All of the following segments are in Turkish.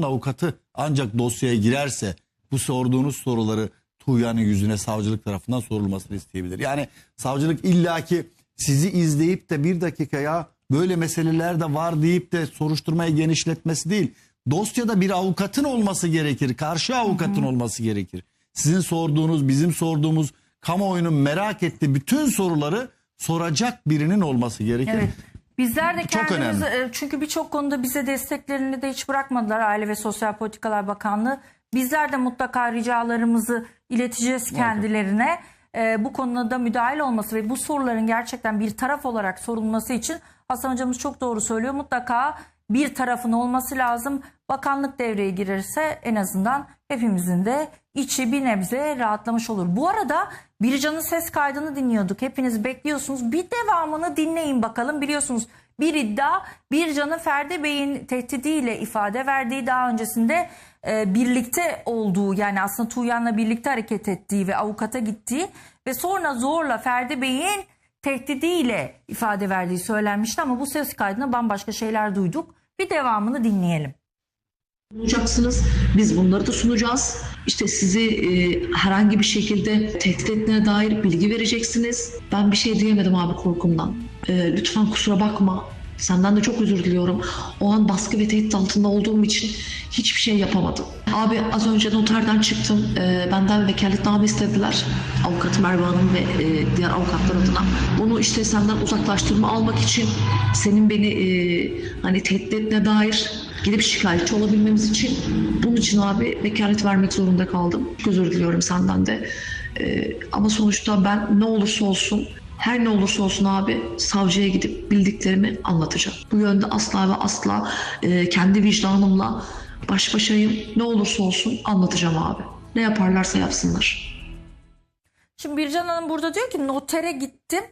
Tuğyan'ın avukatı ancak dosyaya girerse bu sorduğunuz soruları Tuğyan'ın yüzüne savcılık tarafından sorulmasını isteyebilir. Yani savcılık illaki sizi izleyip de bir dakikaya böyle meseleler de var deyip de soruşturmayı genişletmesi değil. Dosyada bir avukatın olması gerekir. Karşı avukatın olması gerekir. Sizin sorduğunuz, bizim sorduğumuz, kamuoyunun merak ettiği bütün soruları soracak birinin olması gerekir. Evet. Bizler de Çok kendimizi önemli. e, çünkü birçok konuda bize desteklerini de hiç bırakmadılar Aile ve Sosyal Politikalar Bakanlığı. Bizler de mutlaka ricalarımızı ileteceğiz kendilerine. E, bu konuda müdahil olması ve bu soruların gerçekten bir taraf olarak sorulması için Hasan hocamız çok doğru söylüyor. Mutlaka bir tarafın olması lazım. Bakanlık devreye girirse en azından hepimizin de içi bir nebze rahatlamış olur. Bu arada Bircan'ın ses kaydını dinliyorduk. Hepiniz bekliyorsunuz. Bir devamını dinleyin bakalım. Biliyorsunuz bir iddia Bircan'ın Ferdi Bey'in tehdidiyle ifade verdiği daha öncesinde e, birlikte olduğu yani aslında Tuğyan'la birlikte hareket ettiği ve avukata gittiği ve sonra zorla Ferdi Bey'in tehdidiyle ifade verdiği söylenmişti ama bu ses kaydında bambaşka şeyler duyduk. Bir devamını dinleyelim. Sunacaksınız. Biz bunları da sunacağız. İşte sizi e, herhangi bir şekilde tehdit ettiğine dair bilgi vereceksiniz. Ben bir şey diyemedim abi korkumdan. E, lütfen kusura bakma. Senden de çok özür diliyorum. O an baskı ve tehdit altında olduğum için hiçbir şey yapamadım. Abi az önce noterden çıktım. E, benden vekaletname istediler. Avukat Merve Hanım ve e, diğer avukatlar adına. Bunu işte senden uzaklaştırma almak için senin beni e, hani tehdit ettiğine dair gidip şikayetçi olabilmemiz için bunun için abi vekalet vermek zorunda kaldım. Çok özür diliyorum senden de. Ee, ama sonuçta ben ne olursa olsun her ne olursa olsun abi savcıya gidip bildiklerimi anlatacağım. Bu yönde asla ve asla e, kendi vicdanımla baş başayım. Ne olursa olsun anlatacağım abi. Ne yaparlarsa yapsınlar. Şimdi Bircan Hanım burada diyor ki notere gittim.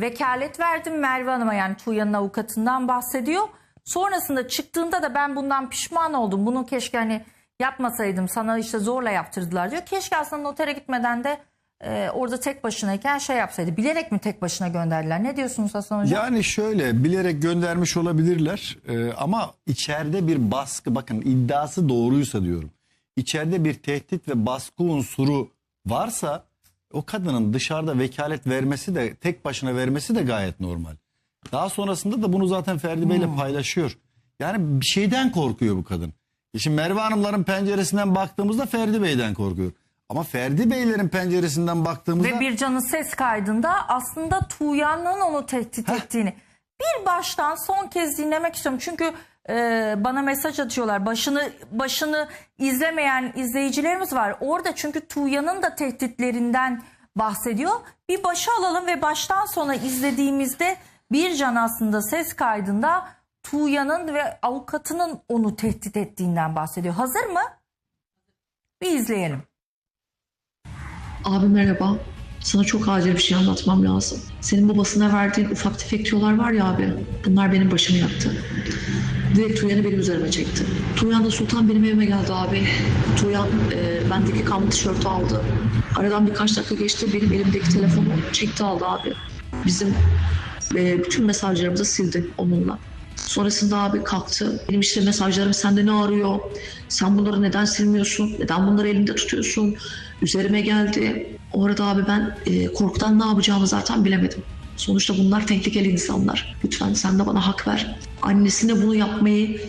Vekalet verdim Merve Hanım'a yani Tuğya'nın avukatından bahsediyor. Sonrasında çıktığında da ben bundan pişman oldum. Bunu keşke hani yapmasaydım sana işte zorla yaptırdılar diyor. Keşke aslında notere gitmeden de e, orada tek başınayken şey yapsaydı. Bilerek mi tek başına gönderdiler? Ne diyorsunuz Hasan Hocam? Yani şöyle bilerek göndermiş olabilirler Ee, ama içeride bir baskı bakın iddiası doğruysa diyorum. İçeride bir tehdit ve baskı unsuru varsa o kadının dışarıda vekalet vermesi de tek başına vermesi de gayet normal. Daha sonrasında da bunu zaten Ferdi Bey'le paylaşıyor. Yani bir şeyden korkuyor bu kadın. E Şimdi Merve Hanımların penceresinden baktığımızda Ferdi Bey'den korkuyor. Ama Ferdi Beylerin penceresinden baktığımızda Ve Bircan'ın ses kaydında aslında Tuğyan'ın onu tehdit ettiğini bir baştan son kez dinlemek istiyorum. Çünkü e, bana mesaj atıyorlar. Başını başını izlemeyen izleyicilerimiz var. Orada çünkü Tuğyan'ın da tehditlerinden bahsediyor. Bir başa alalım ve baştan sona izlediğimizde Bircan aslında ses kaydında Tuğyan'ın ve avukatının onu tehdit ettiğinden bahsediyor. Hazır mı? Bir izleyelim. Abi merhaba. Sana çok acil bir şey anlatmam lazım. Senin babasına verdiğin ufak tefek tüyolar var ya abi. Bunlar benim başımı yaktı. Direkt Tuğyan'ı benim üzerime çekti. Tuğyan da Sultan benim evime geldi abi. Tuğyan e, bendeki kanlı tişörtü aldı. Aradan birkaç dakika geçti. Benim elimdeki telefonu çekti aldı abi. Bizim e, bütün mesajlarımızı sildi onunla. Sonrasında abi kalktı. Benim işte mesajlarım sende ne arıyor? Sen bunları neden silmiyorsun? Neden bunları elinde tutuyorsun? Üzerime geldi. O arada abi ben e, korkudan ne yapacağımı zaten bilemedim. Sonuçta bunlar tehlikeli insanlar. Lütfen sen de bana hak ver. Annesine bunu yapmayı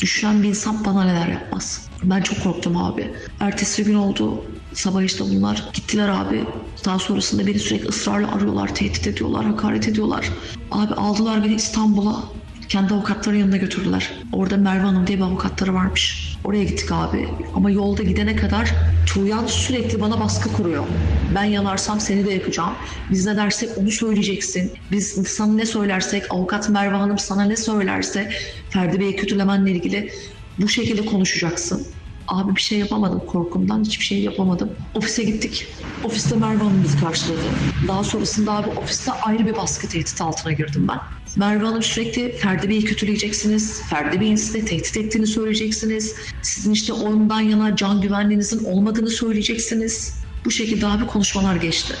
düşünen bir insan bana neler yapmaz. Ben çok korktum abi. Ertesi gün oldu. Sabah işte bunlar gittiler abi. Daha sonrasında beni sürekli ısrarla arıyorlar, tehdit ediyorlar, hakaret ediyorlar. Abi aldılar beni İstanbul'a. Kendi avukatların yanına götürdüler. Orada Merve Hanım diye bir avukatları varmış. Oraya gittik abi. Ama yolda gidene kadar Tuğyan sürekli bana baskı kuruyor. Ben yanarsam seni de yapacağım. Biz ne dersek onu söyleyeceksin. Biz sana ne söylersek, avukat Merve Hanım sana ne söylerse Ferdi Bey'i kötülemenle ilgili bu şekilde konuşacaksın. Abi bir şey yapamadım korkumdan hiçbir şey yapamadım. Ofise gittik. Ofiste Merve Hanım bizi karşıladı. Daha sonrasında abi ofiste ayrı bir baskı tehdit altına girdim ben. Merve Hanım sürekli Ferdi Bey'i kötüleyeceksiniz. Ferdi Bey'in size tehdit ettiğini söyleyeceksiniz. Sizin işte ondan yana can güvenliğinizin olmadığını söyleyeceksiniz. Bu şekilde abi konuşmalar geçti.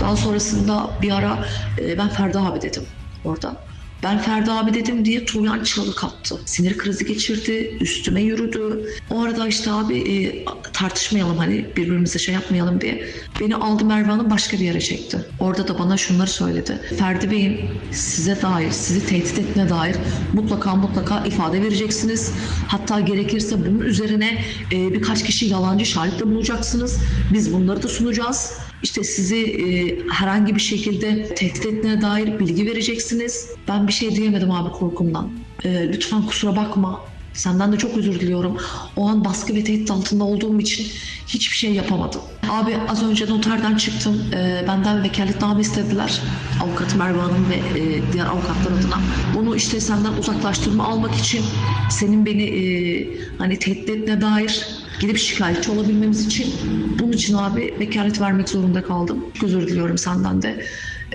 Daha sonrasında bir ara e, ben Ferdi abi dedim orada. Ben Ferdi abi dedim diye Tuğyan çığlık attı. Sinir krizi geçirdi, üstüme yürüdü. O arada işte abi e, tartışmayalım hani birbirimize şey yapmayalım diye. Beni aldı Merve Hanım başka bir yere çekti. Orada da bana şunları söyledi. Ferdi Bey'in size dair, sizi tehdit ettiğine dair mutlaka mutlaka ifade vereceksiniz. Hatta gerekirse bunun üzerine e, birkaç kişi yalancı şahitle bulacaksınız. Biz bunları da sunacağız. İşte sizi e, herhangi bir şekilde tehdit ettiğine dair bilgi vereceksiniz. Ben bir şey diyemedim abi korkumdan. E, lütfen kusura bakma. Senden de çok özür diliyorum. O an baskı ve tehdit altında olduğum için hiçbir şey yapamadım. Abi az önce noterden çıktım. E, benden vekaletname istediler. Avukat Merve Hanım ve e, diğer avukatlar adına. Bunu işte senden uzaklaştırma almak için senin beni e, hani tehdit ettiğine dair gidip şikayetçi olabilmemiz için bunun için abi vekalet vermek zorunda kaldım. Çok özür diliyorum senden de.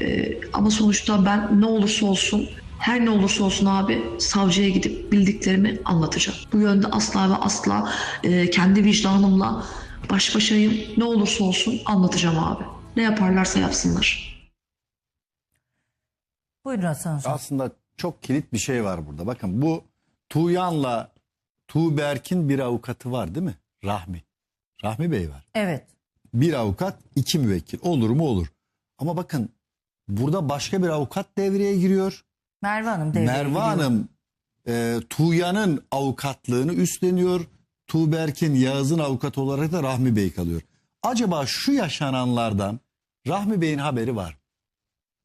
Ee, ama sonuçta ben ne olursa olsun her ne olursa olsun abi savcıya gidip bildiklerimi anlatacağım. Bu yönde asla ve asla e, kendi vicdanımla baş başayım. Ne olursa olsun anlatacağım abi. Ne yaparlarsa yapsınlar. Buyurun Hasan Hocam. Aslında çok kilit bir şey var burada. Bakın bu Tuğyan'la Tuğberk'in bir avukatı var değil mi? Rahmi. Rahmi Bey var. Evet. Bir avukat, iki müvekkil. Olur mu olur. Ama bakın burada başka bir avukat devreye giriyor. Merve Hanım devreye Merve giriyor. Hanım e, Tuğyan'ın avukatlığını üstleniyor. Tuğberk'in Yağız'ın avukatı olarak da Rahmi Bey kalıyor. Acaba şu yaşananlardan Rahmi Bey'in haberi var mı?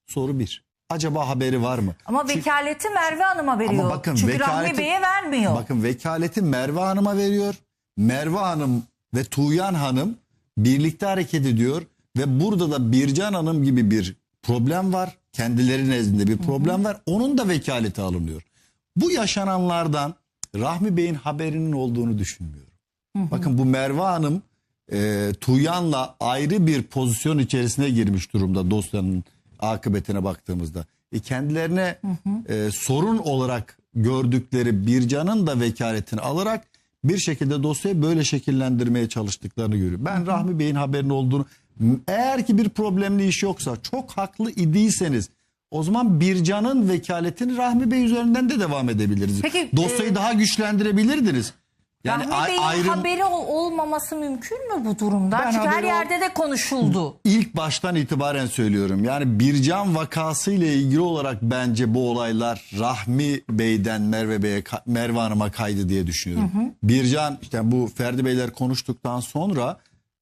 Soru bir. Acaba haberi var mı? Ama Çünkü- vekaleti Merve Hanım'a veriyor. Ama bakın Çünkü Rahmi vekaleti- Bey'e vermiyor. Bakın vekaleti Merve Hanım'a veriyor. Merve Hanım ve Tuğyan Hanım birlikte hareket ediyor ve burada da Bircan Hanım gibi bir problem var. Kendileri nezdinde bir problem var. Onun da vekaleti alınıyor. Bu yaşananlardan Rahmi Bey'in haberinin olduğunu düşünmüyorum. Bakın bu Merve Hanım e, Tuğyan'la ayrı bir pozisyon içerisine girmiş durumda dosyanın akıbetine baktığımızda. E, kendilerine e, sorun olarak gördükleri Bircan'ın da vekaletini alarak bir şekilde dosyayı böyle şekillendirmeye çalıştıklarını görüyorum. Ben Rahmi Bey'in haberinin olduğunu eğer ki bir problemli iş yoksa çok haklı idiyseniz o zaman Bircan'ın vekaletini Rahmi Bey üzerinden de devam edebiliriz. Peki, Dosyayı e, daha güçlendirebilirdiniz. Yani Rahmi Bey'in ayrım- haberi ol- olmaması mümkün mü bu durumda? Ben Çünkü her yerde de konuşuldu. İlk baştan itibaren söylüyorum. Yani Bircan vakası ile ilgili olarak bence bu olaylar Rahmi Bey'den Merve Bey'e Merve Hanım'a kaydı diye düşünüyorum. Bircan işte bu Ferdi Beyler konuştuktan sonra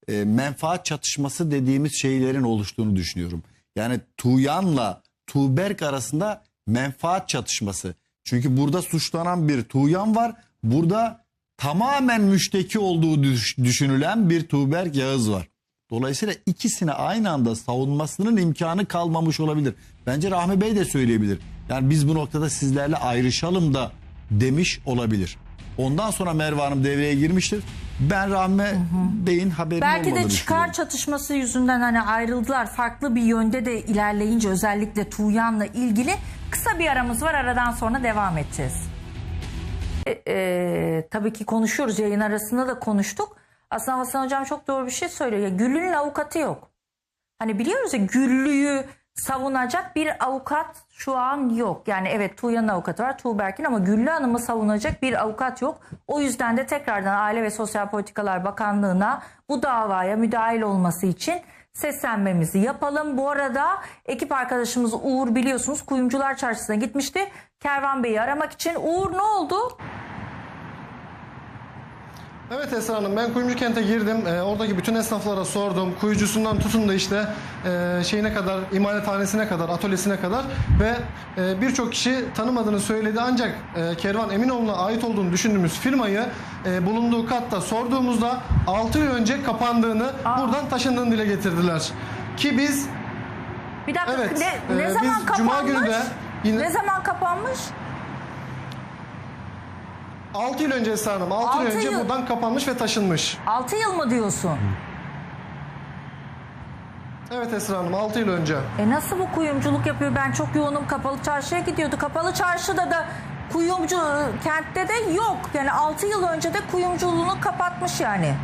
e, menfaat çatışması dediğimiz şeylerin oluştuğunu düşünüyorum. Yani Tuğyan'la Tuğberk arasında menfaat çatışması. Çünkü burada suçlanan bir Tuğyan var. Burada tamamen müşteki olduğu düş- düşünülen bir Tuğberk Yağız var. Dolayısıyla ikisini aynı anda savunmasının imkanı kalmamış olabilir. Bence Rahmi Bey de söyleyebilir. Yani biz bu noktada sizlerle ayrışalım da demiş olabilir. Ondan sonra Merve Hanım devreye girmiştir. Ben Rahmi Bey'in haberini Belki de çıkar çatışması yüzünden hani ayrıldılar. Farklı bir yönde de ilerleyince özellikle Tuğyan'la ilgili kısa bir aramız var. Aradan sonra devam edeceğiz. E, e, tabii ki konuşuyoruz. Yayın arasında da konuştuk. Aslında Hasan Hocam çok doğru bir şey söylüyor. Ya Güllü'nün avukatı yok. Hani biliyoruz ya Güllü'yü savunacak bir avukat şu an yok. Yani evet Tuğyan'ın avukatı var Tuğberk'in ama Güllü Hanım'ı savunacak bir avukat yok. O yüzden de tekrardan Aile ve Sosyal Politikalar Bakanlığı'na bu davaya müdahil olması için seslenmemizi yapalım. Bu arada ekip arkadaşımız Uğur biliyorsunuz Kuyumcular Çarşısı'na gitmişti. Kervan Bey'i aramak için. Uğur ne oldu? Evet Esra Hanım ben kuyumcu kente girdim. Ee, oradaki bütün esnaflara sordum. Kuyucusundan tutun da işte e, şeyine kadar, imalathanesine kadar, atölyesine kadar ve e, birçok kişi tanımadığını söyledi. Ancak e, Kervan Eminoğlu'na ait olduğunu düşündüğümüz firmayı e, bulunduğu katta sorduğumuzda 6 yıl önce kapandığını, buradan taşındığını dile getirdiler. Ki biz Bir dakika Evet, ne, ne e, zaman biz kapanmış? Cuma günü de yine- Ne zaman kapanmış? 6 yıl önce Esra Hanım, 6 yıl Altı önce yıl. buradan kapanmış ve taşınmış. 6 yıl mı diyorsun? Evet Esra Hanım 6 yıl önce. E nasıl bu kuyumculuk yapıyor? Ben çok yoğunum kapalı çarşıya gidiyordu. Kapalı çarşıda da kuyumcu kentte de yok. Yani 6 yıl önce de kuyumculuğunu kapatmış yani.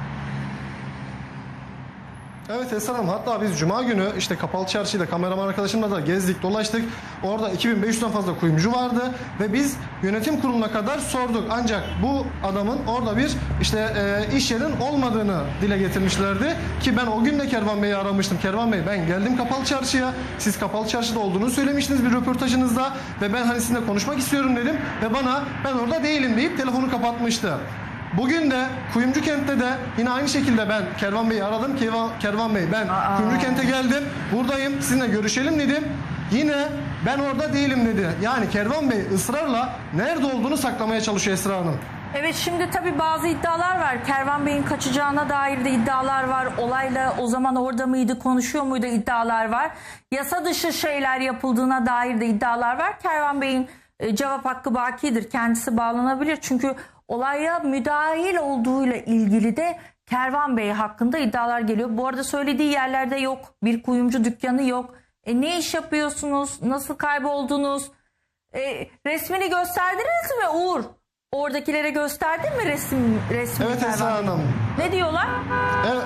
Evet Esra Hanım hatta biz Cuma günü işte kapalı çarşıyla kameraman arkadaşımla da gezdik dolaştık. Orada 2500'den fazla kuyumcu vardı ve biz yönetim kuruluna kadar sorduk. Ancak bu adamın orada bir işte e, iş yerinin olmadığını dile getirmişlerdi. Ki ben o gün de Kervan Bey'i aramıştım. Kervan Bey ben geldim kapalı çarşıya. Siz kapalı çarşıda olduğunu söylemiştiniz bir röportajınızda. Ve ben hani sizinle konuşmak istiyorum dedim. Ve bana ben orada değilim deyip telefonu kapatmıştı. Bugün de Kuyumcu Kent'te de yine aynı şekilde ben Kervan Bey'i aradım. Kervan, Kervan Bey ben Kuyumcu Kent'e geldim. Buradayım sizinle görüşelim dedim. Yine ben orada değilim dedi. Yani Kervan Bey ısrarla nerede olduğunu saklamaya çalışıyor Esra Hanım. Evet şimdi tabii bazı iddialar var. Kervan Bey'in kaçacağına dair de iddialar var. Olayla o zaman orada mıydı, konuşuyor muydu iddialar var. Yasa dışı şeyler yapıldığına dair de iddialar var. Kervan Bey'in e, cevap hakkı bakidir. Kendisi bağlanabilir. Çünkü olaya müdahil olduğuyla ilgili de Kervan Bey hakkında iddialar geliyor. Bu arada söylediği yerlerde yok. Bir kuyumcu dükkanı yok. E ne iş yapıyorsunuz? Nasıl kayboldunuz? E, resmini gösterdiniz mi Uğur? Oradakilere gösterdin mi resim resmi? Evet Esra? Hanım. Ne diyorlar? Evet.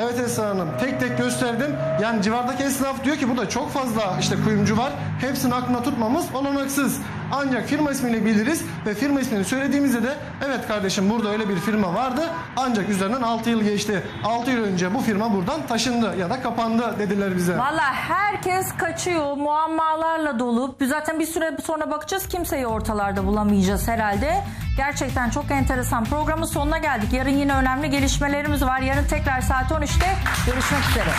Evet Esra Hanım tek tek gösterdim. Yani civardaki esnaf diyor ki burada çok fazla işte kuyumcu var. Hepsini aklına tutmamız olanaksız. Ancak firma ismini biliriz ve firma ismini söylediğimizde de evet kardeşim burada öyle bir firma vardı. Ancak üzerinden 6 yıl geçti. 6 yıl önce bu firma buradan taşındı ya da kapandı dediler bize. Valla herkes kaçıyor. Muammalarla dolu. Zaten bir süre sonra bakacağız. Kimseyi ortalarda bulamayacağız herhalde. Gerçekten çok enteresan. Programın sonuna geldik. Yarın yine önemli gelişmelerimiz var. Yarın tekrar saat 13'te görüşmek üzere.